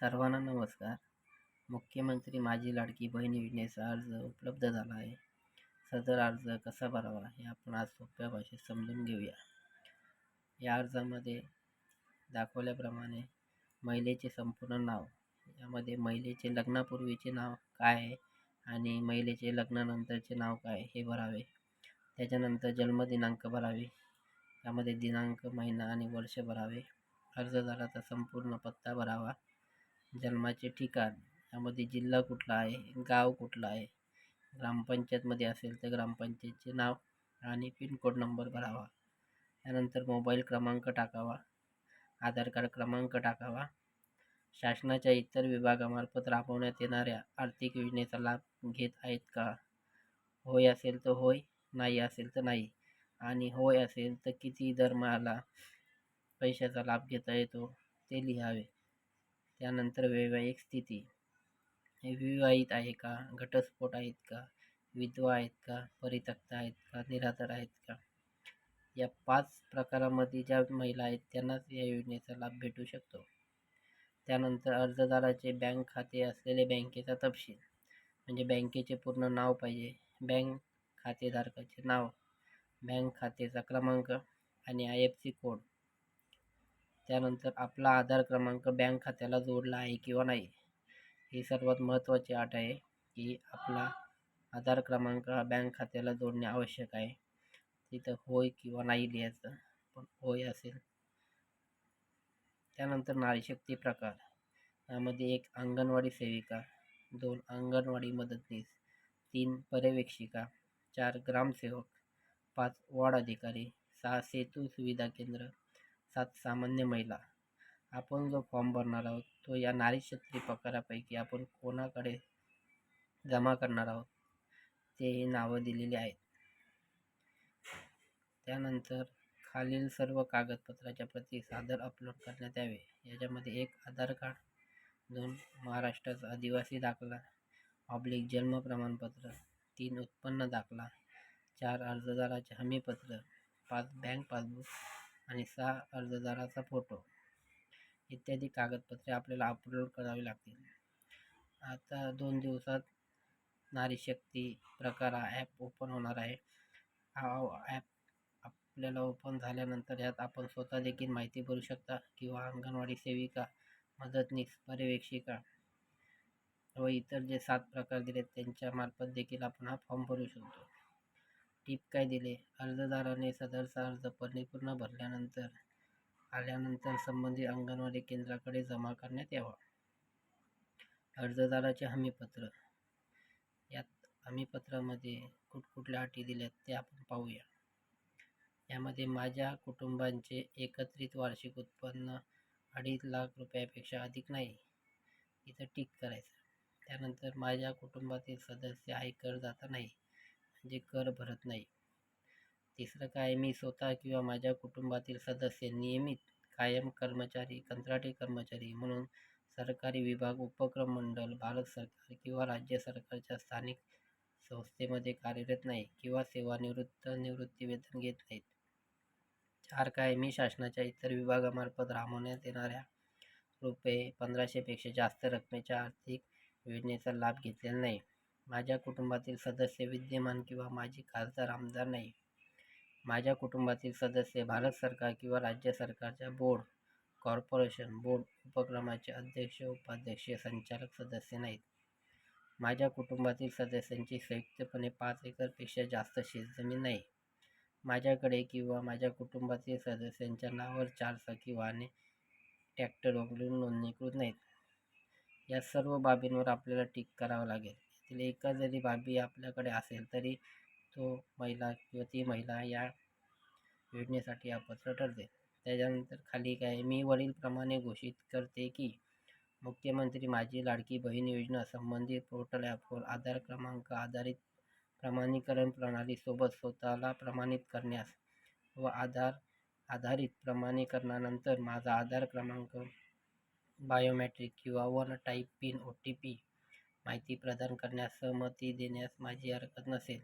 सर्वांना नमस्कार. मुख्यमंत्री माझी लाडकी बहीण योजनेचा अर्ज उपलब्ध झाला आहे. सदर अर्ज कसा भरावा हे आपण आज सोप्या भाषेत समजून घेऊया. या अर्जामध्ये दाखवल्याप्रमाणे महिलेचे संपूर्ण नाव यामध्ये महिलेचे लग्नापूर्वीचे नाव काय आहे आणि महिलेचे लग्नानंतरचे नाव काय हे भरावे. त्याच्यानंतर जन्मदिनांक भरावे. यामध्ये दिनांक महिना आणि वर्ष भरावे. अर्जदाराचा संपूर्ण पत्ता भरावा. जन्माचे ठिकाण. यामध्ये जिल्हा कुठला आहे? गाव कुठलं आहे? ग्रामपंचायतमध्ये असेल तर ग्रामपंचायतचे नाव आणि पिनकोड नंबर भरावा. त्यानंतर मोबाईल क्रमांक टाकावा. आधार कार्ड क्रमांक टाकावा. शासनाच्या इतर विभागामार्फत राबवण्यात येणाऱ्या आर्थिक योजनेचा लाभ घेत आहेत का? होय असेल तर होय नाही असेल तर नाही. आणि होय असेल तर किती दरमहाला पैशाचा लाभ घेता येतो ते लिहावे. त्यानंतर वैवाहिक स्थिती. विवाहित आहे का? घटस्फोट आहेत का? विधवा आहेत का? परित्यक्त आहेत का? निराधार आहेत का? या पाच प्रकारामध्ये ज्या महिला आहेत त्यांनाच या योजनेचा लाभ भेटू शकतो. त्यानंतर अर्जदाराचे बँक खाते असलेले बँकेचा तपशील. म्हणजे बँकेचे पूर्ण नाव पाहिजे. बँक खातेधारकाचे नाव. बँक खात्याचा क्रमांक आणि आय एफ सी कोड. त्यानंतर आपला आधार क्रमांक बँक खात्याला जोडला आहे किंवा नाही ही सर्वात महत्त्वाची अट आहे की आपला आधार क्रमांक हा बँक खात्याला जोडणे आवश्यक आहे. तिथं होय किंवा नाही लिहायचं पण होय असेल. त्यानंतर नारीशक्ती प्रकार यामध्ये एक अंगणवाडी सेविका दोन अंगणवाडी मदतनीस तीन पर्यवेक्षिका चार ग्रामसेवक पाच वॉर्ड अधिकारी सहा सेतू सुविधा केंद्र सात सामान्य महिला. आपण जो फॉर्म भरणार आहोत तो या नारीशक्ती प्रकारापैकी आपण कोणाकडे जमा करणार आहोत ते हे नावं दिलेली आहेत. त्यानंतर खालील सर्व कागदपत्राच्या प्रती सादर अपलोड करण्यात यावे. याच्यामध्ये एक आधार कार्ड दोन महाराष्ट्राचा आदिवासी दाखला ऑब्लिक जन्म प्रमाणपत्र तीन उत्पन्न दाखला चार अर्जदाराचे हमीपत्र पाच बँक पासबुक आणि सहा अर्जदाराचा फोटो इत्यादी कागदपत्रे आपल्याला अपलोड करावी लागतील. आता दोन दिवसात नारी शक्ती प्रकार हा ॲप ओपन होणार आहे. हा ॲप आपल्याला ओपन झाल्यानंतर यात आपण स्वतः देखील माहिती भरू शकता किंवा अंगणवाडी सेविका मदतनीस पर्यवेक्षिका व इतर जे सात प्रकार दिलेत त्यांच्यामार्फत देखील आपण हा फॉर्म भरू शकतो. टीप काय दिले? अर्जदाराने सदरचा अर्ज परिपूर्ण भरल्यानंतर आल्यानंतर संबंधित अंगणवाडी केंद्राकडे जमा करण्यात यावा. अर्जदाराचे हमीपत्र. यात हमीपत्रामध्ये कुठकुठल्या अटी दिल्यात ते आपण पाहूया. यामध्ये माझ्या कुटुंबांचे एकत्रित वार्षिक उत्पन्न अडीच लाख रुपयापेक्षा अधिक नाही इथं टिक करायचं. त्यानंतर माझ्या कुटुंबातील सदस्य आयकर जाता नाही. जे कर भरत नाही. तिसरं काय मी स्वतः किंवा माझ्या कुटुंबातील सदस्य नियमित कायम कर्मचारी कंत्राटी कर्मचारी म्हणून सरकारी विभाग उपक्रम मंडळ भारत सरकार किंवा राज्य सरकारच्या स्थानिक संस्थेमध्ये कार्यरत नाही किंवा सेवानिवृत्त निवृत्ती वेतन घेत नाहीत. चार काय मी शासनाच्या इतर विभागामार्फत राबवण्यात येणाऱ्या रुपये पंधराशेपेक्षा जास्त रकमेच्या आर्थिक योजनेचा लाभ घेतलेला नाही. माझ्या कुटुंबातील सदस्य विद्यमान किंवा माझी खासदार आमदार नाही. माझ्या कुटुंबातील सदस्य भारत सरकार किंवा राज्य सरकारच्या बोर्ड कॉर्पोरेशन बोर्ड उपक्रमाचे अध्यक्ष उपाध्यक्ष संचालक सदस्य नाहीत. माझ्या कुटुंबातील सदस्यांची संयुक्तपणे पाच एकरपेक्षा जास्त शेतजमीन नाही. माझ्याकडे किंवा माझ्या कुटुंबातील सदस्यांच्या नावावर चारचाकी वाहने ट्रॅक्टर वगैरे नोंदणीकृत नाहीत. या सर्व बाबींवर आपल्याला टीक करावं लागेल. त्यातील एका जरी बाबी आपल्याकडे असेल तरी तो महिला किंवा ती महिला या योजनेसाठी अपात्र ठरते. त्याच्यानंतर खाली काय मी वरीलप्रमाणे घोषित करते की मुख्यमंत्री माझी लाडकी बहीण योजना संबंधित पोर्टल ॲपवर आधार क्रमांक आधारित प्रमाणीकरण प्रणालीसोबत स्वतःला प्रमाणित करण्यास व आधार आधारित प्रमाणीकरणानंतर माझा आधार क्रमांक बायोमॅट्रिक किंवा one type pin O T P माहिती प्रदान करण्यास सहमती देण्यास माझी हरकत नसेल.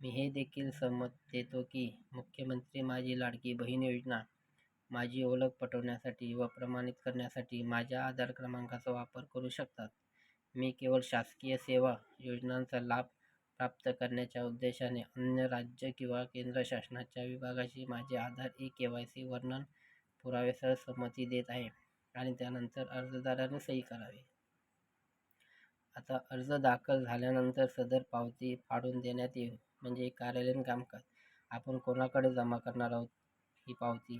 मी हे देखील सहमत देतो की मुख्यमंत्री माझी लाडकी बहीण योजना माझी ओळख पटवण्यासाठी व प्रमाणित करण्यासाठी माझ्या आधार क्रमांकाचा वापर करू शकतात. मी केवळ शासकीय सेवा योजनांचा लाभ प्राप्त करण्याच्या उद्देशाने अन्य राज्य किंवा केंद्र शासनाच्या विभागाशी माझे Aadhaar E K Y C वर्णन पुराव्यासह संमती देत आहे आणि त्यानंतर अर्जदाराने सही करावी. आता अर्ज दाखल झाल्यानंतर सदर पावती फाडून देण्यात येईल म्हणजे कार्यालयीन कामकाज. आपण कोणाकडे जमा करणार आहोत ही पावती?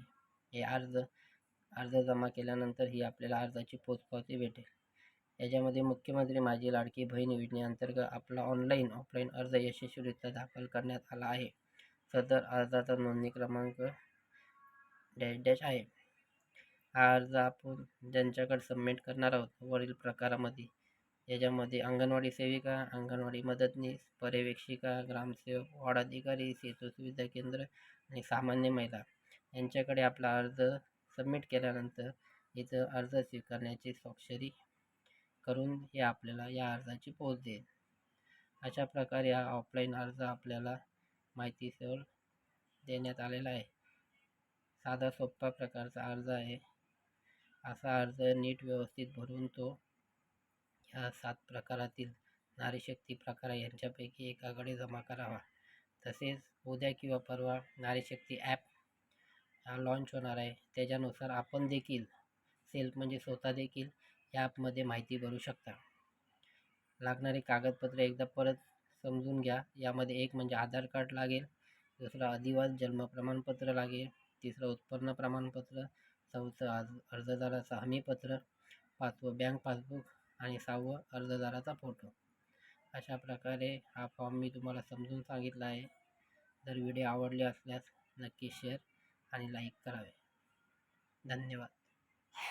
हे अर्ज अर्ज जमा केल्यानंतर ही आपल्याला अर्जाची पोचपावती भेटेल. याच्यामध्ये मुख्यमंत्री माझी लाडकी बहीण योजनेअंतर्गत आपला ऑनलाईन ऑफलाईन अर्ज यशस्वीरित्या दाखल करण्यात आला आहे. सदर अर्जाचा नोंदणी क्रमांक डॅश डॅश आहे. हा अर्ज आपण ज्यांच्याकडे सबमिट करणार आहोत वरील प्रकारामध्ये. याच्यामध्ये अंगणवाडी सेविका अंगणवाडी मदतनीस पर्यवेक्षिका ग्रामसेवक वॉर्ड अधिकारी सेतू सुविधा केंद्र आणि सामान्य महिला. यांच्याकडे आपला अर्ज सबमिट केल्यानंतर इथं अर्ज स्वीकारण्याची स्वाक्षरी करून हे आपल्याला या अर्जाची पोच देईल. अशा प्रकारे हा ऑफलाईन अर्ज आपल्याला माहितीसह देण्यात आलेला आहे. साधा सोपा प्रकारचा अर्ज आहे. असा अर्ज नीट व्यवस्थित भरून तो ह्या सात प्रकारातील नारीशक्ती प्रकार यांच्यापैकी एकाकडे जमा करावा. तसेच उद्या किंवा परवा नारीशक्ती ॲप हा लॉन्च होणार आहे. त्याच्यानुसार आपण देखील सेल्फ म्हणजे स्वतः देखील या ॲपमध्ये माहिती भरू शकता. लागणारी कागदपत्रे एकदा परत समजून घ्या. यामध्ये एक म्हणजे आधार कार्ड लागेल दुसरं अधिवास जन्म प्रमाणपत्र लागेल तिसरं उत्पन्न प्रमाणपत्र चौथं अर्ज अर्जदाराचं हमीपत्र पाचवं बँक पासबुक आणि सहावं अर्जदाराचा फोटो. अशा प्रकारे हा फॉर्म मी तुम्हाला समजून सांगितला आहे. जर व्हिडिओ आवडले असल्यास नक्की शेअर आणि लाईक करावे. धन्यवाद.